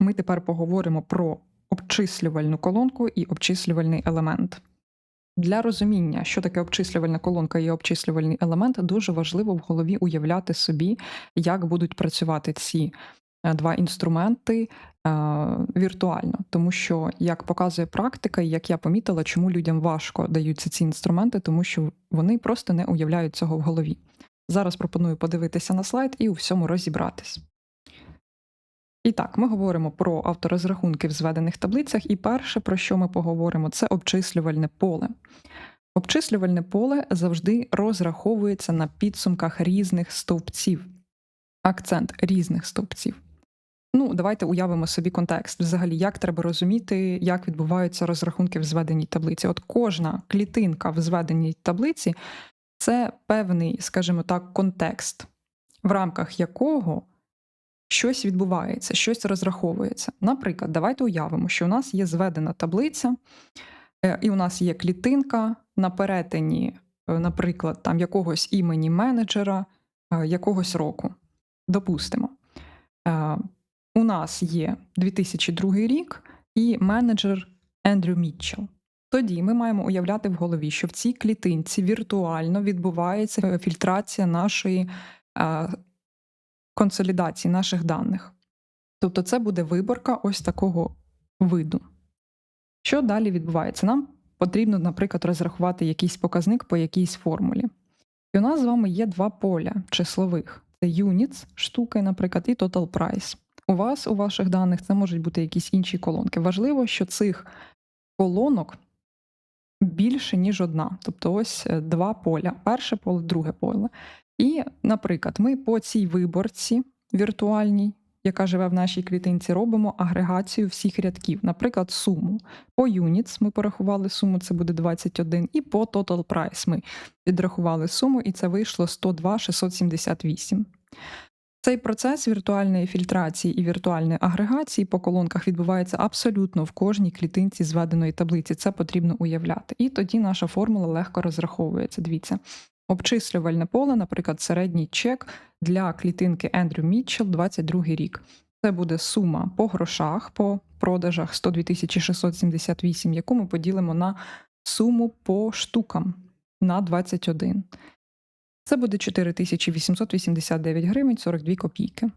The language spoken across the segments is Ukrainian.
ми тепер поговоримо про обчислювальну колонку і обчислювальний елемент. Для розуміння, що таке обчислювальна колонка і обчислювальний елемент, дуже важливо в голові уявляти собі, як будуть працювати ці е, два інструменти е, віртуально. Тому що, як показує практика, і як я помітила, чому людям важко даються ці інструменти, тому що вони просто не уявляють цього в голові. Зараз пропоную подивитися на слайд і у всьому розібратись. І так, ми говоримо про авторозрахунки в зведених таблицях, і перше, про що ми поговоримо, це обчислювальне поле. Обчислювальне поле завжди розраховується на підсумках різних стовпців. Акцент різних стовпців. Ну, давайте уявимо собі контекст. Взагалі, як треба розуміти, як відбуваються розрахунки в зведеній таблиці. От кожна клітинка в зведеній таблиці це певний, скажімо так, контекст, в рамках якого щось відбувається, щось розраховується. Наприклад, давайте уявимо, що у нас є зведена таблиця, е, і у нас є клітинка на перетині, е, наприклад, там якогось імені менеджера е, якогось року. Допустимо, у нас є 2002 рік і менеджер Ендрю Мітчелл. Тоді ми маємо уявляти в голові, що в цій клітинці віртуально відбувається фільтрація нашої консолідації наших даних. Тобто це буде виборка ось такого виду. Що далі відбувається? Нам потрібно, наприклад, розрахувати якийсь показник по якійсь формулі. І у нас з вами є два поля числових: це units, штуки, наприклад, і total price. У вас, у ваших даних, це можуть бути якісь інші колонки. Важливо, що цих колонок більше, ніж одна. Тобто ось е, два поля: перше поле, друге поле. І, наприклад, ми по цій виборці віртуальній, яка живе в нашій клітинці, робимо агрегацію всіх рядків, наприклад, суму. По units ми порахували суму, це буде 21, і по total price ми підрахували суму, і це вийшло 102 678. Цей процес віртуальної фільтрації і віртуальної агрегації по колонках відбувається абсолютно в кожній клітинці зведеної таблиці. Це потрібно уявляти. І тоді наша формула легко розраховується. Дивіться, Обчислювальне поле, наприклад, середній чек для клітинки Ендрю Мітчелл 22 рік. Це буде сума по грошах, по продажах 102 678, яку ми поділимо на суму по штукам на 21. Це буде 4889 гривень 42 копійки.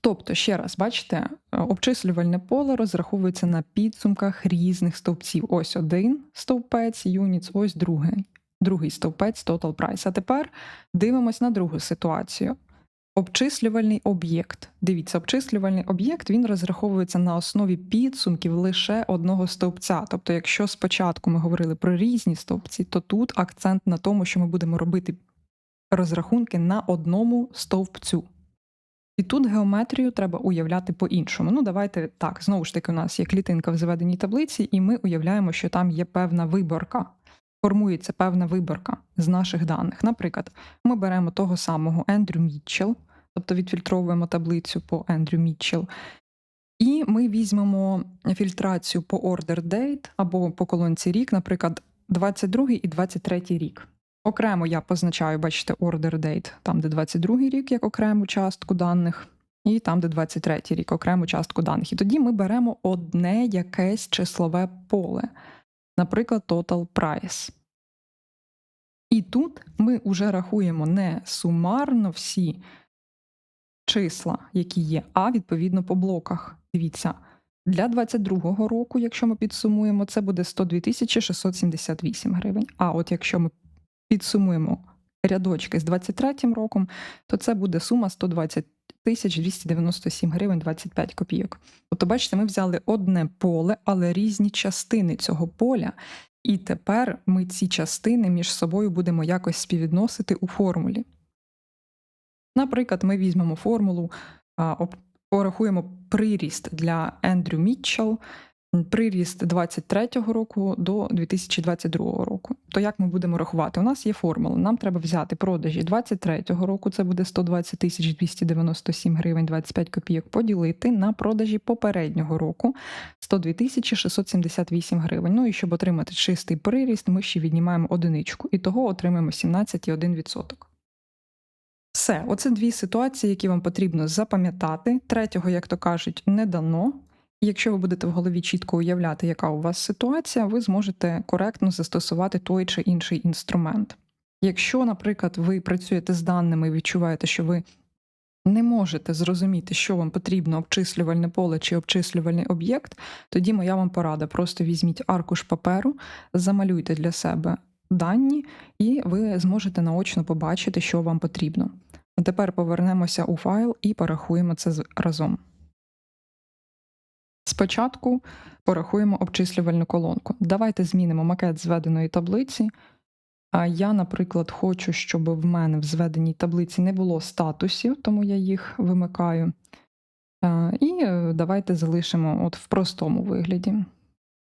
Тобто, ще раз, бачите, обчислювальне поле розраховується на підсумках різних стовпців. Ось один стовпець, юніц, ось другий другий стовпець Total Price. А тепер дивимось на другу ситуацію. Обчислювальний об'єкт. Дивіться, обчислювальний об'єкт він розраховується на основі підсумків лише одного стовпця. Тобто, якщо спочатку ми говорили про різні стовпці, то тут акцент на тому, що ми будемо робити розрахунки на одному стовпцю. І тут геометрію треба уявляти по-іншому. Ну, давайте так, знову ж таки, у нас є клітинка в заведеній таблиці, і ми уявляємо, що там є певна виборка формується певна виборка з наших даних. Наприклад, ми беремо того самого Ендрю Мітчелл, тобто відфільтровуємо таблицю по Ендрю Мітчелл, і ми візьмемо фільтрацію по order date або по колонці рік, наприклад, 22 і 23 рік. Окремо я позначаю, бачите, order date, там, де 22 рік, як окрему частку даних, і там, де 23 рік, окрему частку даних. І тоді ми беремо одне якесь числове поле наприклад, total price. І тут ми вже рахуємо не сумарно всі числа, які є, а відповідно по блоках. Дивіться, для 2022 року, якщо ми підсумуємо, це буде 102 678 гривень. А от якщо ми підсумуємо рядочки з 2023 роком, то це буде сума 120 297 гривень 25 копійок. Тобто, бачите, ми взяли одне поле, але різні частини цього поля, і тепер ми ці частини між собою будемо якось співвідносити у формулі. Наприклад, ми візьмемо формулу, порахуємо приріст для Ендрю Мітчелл приріст 23-го року до 2022 року. То як ми будемо рахувати? У нас є формула. Нам треба взяти продажі 23-го року, це буде 120 тисяч 297 гривень 25 копійок, поділити на продажі попереднього року 102 тисячі 678 гривень. Ну і щоб отримати чистий приріст, ми ще віднімаємо одиничку, і того отримаємо 17,1%. Все, оце дві ситуації, які вам потрібно запам'ятати. Третього, як то кажуть, не дано. Якщо ви будете в голові чітко уявляти, яка у вас ситуація, ви зможете коректно застосувати той чи інший інструмент. Якщо, наприклад, ви працюєте з даними і відчуваєте, що ви не можете зрозуміти, що вам потрібно обчислювальне поле чи обчислювальний об'єкт, тоді моя вам порада: просто візьміть аркуш паперу, замалюйте для себе дані, і ви зможете наочно побачити, що вам потрібно. А тепер повернемося у файл і порахуємо це разом. Спочатку порахуємо обчислювальну колонку. Давайте змінимо макет зведеної таблиці. А я, наприклад, хочу, щоб в мене в зведеній таблиці не було статусів, тому я їх вимикаю. І е, давайте залишимо от в простому вигляді.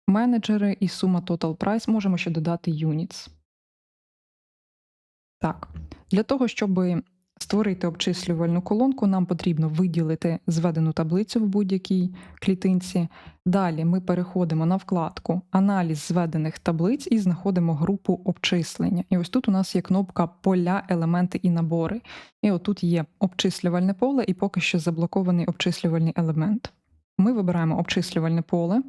Менеджери і сума Total Price можемо ще додати units. Так, для того, щоб створити обчислювальну колонку, нам потрібно виділити зведену таблицю в будь-якій клітинці. Далі ми переходимо на вкладку Аналіз зведених таблиць і знаходимо групу обчислення. І ось тут у нас є кнопка Поля, елементи і набори. І отут є обчислювальне поле і поки що заблокований обчислювальний елемент. Ми вибираємо обчислювальне поле.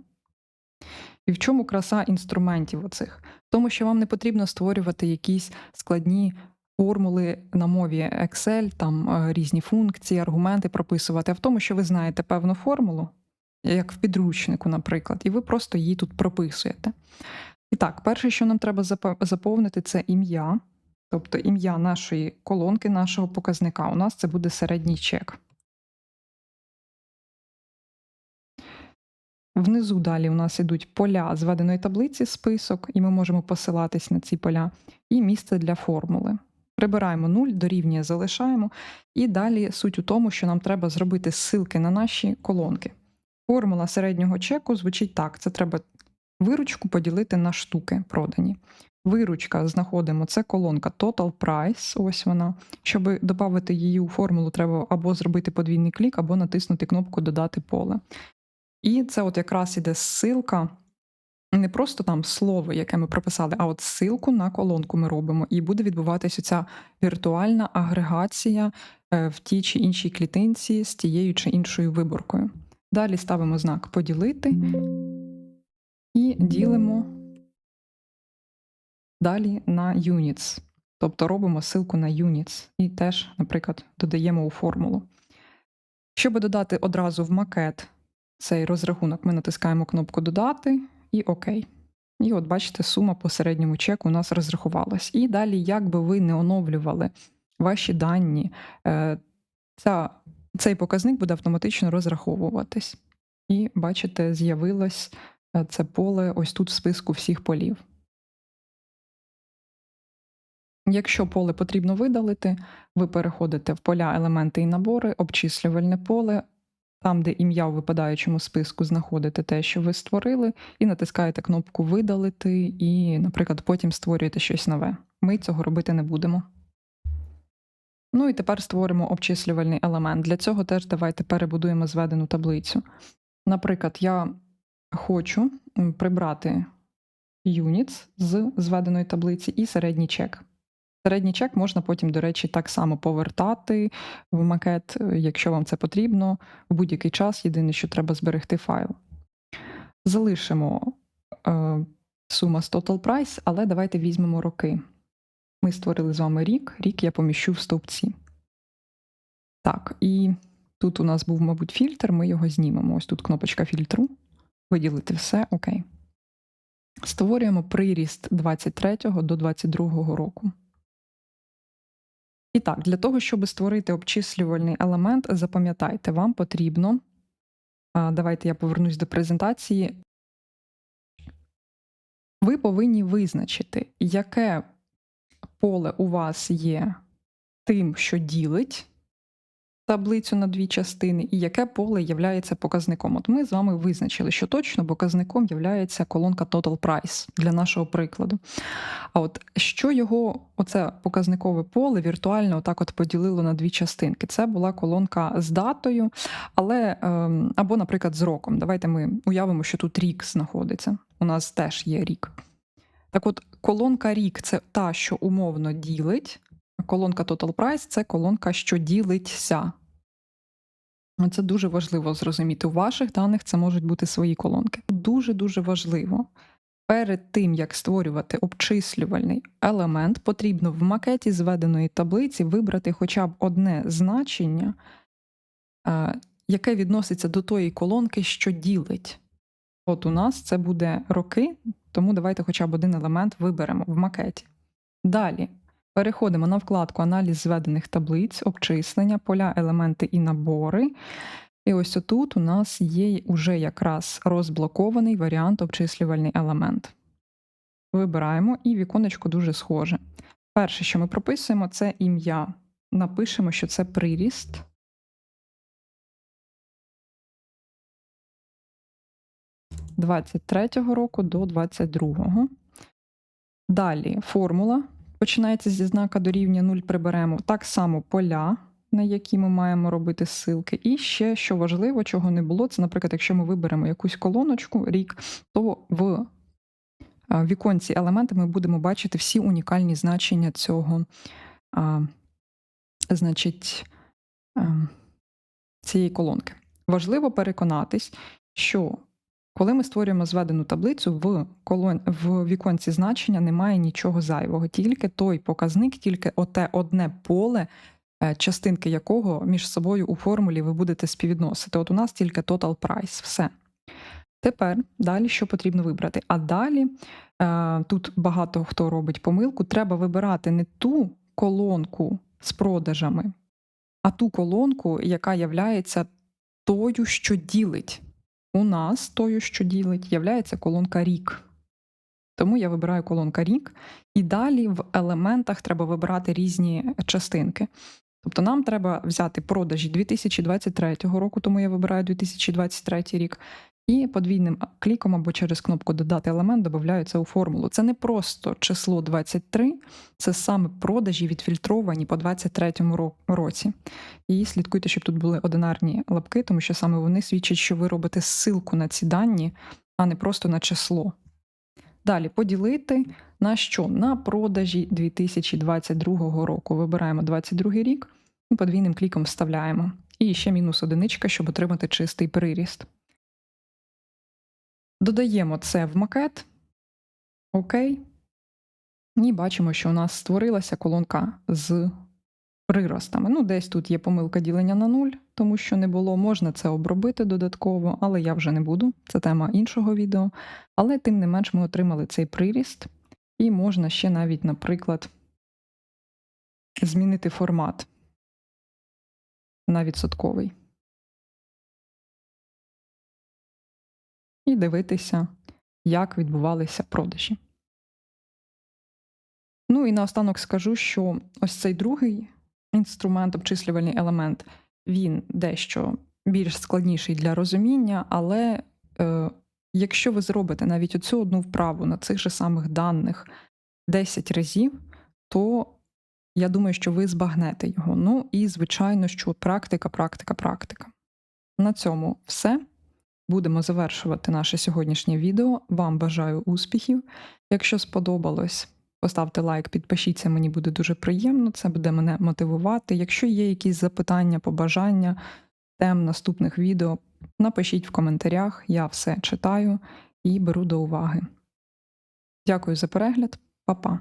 І в чому краса інструментів оцих? Тому, що вам не потрібно створювати якісь складні формули на мові Excel, там е, різні функції, аргументи прописувати, а в тому, що ви знаєте певну формулу, як в підручнику, наприклад, і ви просто її тут прописуєте. І так, перше, що нам треба заповнити, це ім'я, тобто ім'я нашої колонки, нашого показника. У нас це буде середній чек. Внизу далі у нас ідуть поля зведеної таблиці, список, і ми можемо посилатись на ці поля, і місце для формули. Прибираємо 0, дорівнює залишаємо. І далі суть у тому, що нам треба зробити ссылки на наші колонки. Формула середнього чеку звучить так: це треба виручку поділити на штуки продані. Виручка знаходимо це колонка Total Price. Ось вона. Щоб додати її у формулу, треба або зробити подвійний клік, або натиснути кнопку Додати поле. І це от якраз іде ссылка, не просто там слово, яке ми прописали, а от ссылку на колонку ми робимо. І буде відбуватися ця віртуальна агрегація е, в тій чи іншій клітинці з тією чи іншою виборкою. Далі ставимо знак поділити і ділимо далі на units. Тобто робимо ссылку на units і теж, наприклад, додаємо у формулу. Щоб додати одразу в макет цей розрахунок, ми натискаємо кнопку Додати і ОК. І от бачите, сума по середньому чеку у нас розрахувалась. І далі, як би ви не оновлювали ваші дані, е, ця, цей показник буде автоматично розраховуватись. І бачите, з'явилось е, це поле ось тут в списку всіх полів. Якщо поле потрібно видалити, ви переходите в поля елементи і набори, обчислювальне поле, там, де ім'я у випадаючому списку, знаходите те, що ви створили, і натискаєте кнопку Видалити, і, наприклад, потім створюєте щось нове. Ми цього робити не будемо. Ну і тепер створимо обчислювальний елемент. Для цього теж давайте перебудуємо зведену таблицю. Наприклад, я хочу прибрати units з зведеної таблиці і середній чек. Середній чек можна потім, до речі, так само повертати в макет, якщо вам це потрібно, в будь-який час. Єдине, що треба зберегти файл. Залишимо е, сума з Total Price, але давайте візьмемо роки. Ми створили з вами рік, рік я поміщу в стовпці. Так, і тут у нас був, мабуть, фільтр, ми його знімемо. Ось тут кнопочка фільтру. Виділити все, окей. Створюємо приріст 23 до 22 року. І так, для того, щоб створити обчислювальний елемент, запам'ятайте, вам потрібно. Давайте я повернусь до презентації. Ви повинні визначити, яке поле у вас є тим, що ділить таблицю на дві частини, і яке поле є показником. От ми з вами визначили, що точно показником є колонка Total Price для нашого прикладу. А от що його, оце показникове поле віртуально отак от поділило на дві частинки. Це була колонка з датою, але ем, або, наприклад, з роком. Давайте ми уявимо, що тут рік знаходиться. У нас теж є рік. Так от, колонка рік це та, що умовно ділить. Колонка Total Price це колонка, що ділиться. Це дуже важливо зрозуміти. У ваших даних це можуть бути свої колонки. Дуже-дуже важливо. Перед тим, як створювати обчислювальний елемент, потрібно в макеті зведеної таблиці вибрати хоча б одне значення, е, яке відноситься до тої колонки, що ділить. От у нас це буде роки, тому давайте хоча б один елемент виберемо в макеті. Далі переходимо на вкладку Аналіз зведених таблиць, обчислення, поля, елементи і набори. І ось отут у нас є уже якраз розблокований варіант обчислювальний елемент. Вибираємо, і віконечко дуже схоже. Перше, що ми прописуємо, це ім'я. Напишемо, що це приріст. – 23-го року до 22-го. Далі формула починається зі знака дорівнює 0 приберемо. Так само поля, на які ми маємо робити ссылки. І ще, що важливо, чого не було, це, наприклад, якщо ми виберемо якусь колоночку, рік, то в віконці елементи ми будемо бачити всі унікальні значення цього, а, значить, а, цієї колонки. Важливо переконатись, що коли ми створюємо зведену таблицю, в колон... в віконці значення немає нічого зайвого, тільки той показник, тільки оте одне поле, е, частинки якого між собою у формулі ви будете співвідносити. От у нас тільки total price, все. Тепер далі що потрібно вибрати? А далі е, тут багато хто робить помилку, треба вибирати не ту колонку з продажами, а ту колонку, яка являється тою, що ділить. У нас тою, що ділить, являється колонка рік. Тому я вибираю колонка рік, і далі в елементах треба вибирати різні частинки. Тобто нам треба взяти продажі 2023 року, тому я вибираю 2023 рік, і подвійним кліком або через кнопку Додати елемент додаю це у формулу. Це не просто число 23, це саме продажі відфільтровані по 23 році. І слідкуйте, щоб тут були одинарні лапки, тому що саме вони свідчать, що ви робите ссылку на ці дані, а не просто на число. Далі поділити на що? На продажі 2022 року. Вибираємо 22 рік і подвійним кліком вставляємо. І ще мінус одиничка, щоб отримати чистий приріст. Додаємо це в макет. Окей. І бачимо, що у нас створилася колонка з приростами. Ну, десь тут є помилка ділення на нуль, тому що не було. Можна це обробити додатково, але я вже не буду. Це тема іншого відео. Але тим не менш ми отримали цей приріст, і можна ще навіть, наприклад, змінити формат на відсотковий. І дивитися, як відбувалися продажі. Ну і наостанок скажу, що ось цей другий інструмент, обчислювальний елемент, він дещо більш складніший для розуміння, але е, якщо ви зробите навіть оцю одну вправу на цих же самих даних 10 разів, то я думаю, що ви збагнете його. Ну і, звичайно, що практика, практика, практика. На цьому все. Будемо завершувати наше сьогоднішнє відео. Вам бажаю успіхів. Якщо сподобалось, поставте лайк, підпишіться, мені буде дуже приємно, це буде мене мотивувати. Якщо є якісь запитання, побажання тем наступних відео, напишіть в коментарях, я все читаю і беру до уваги. Дякую за перегляд, Па-па!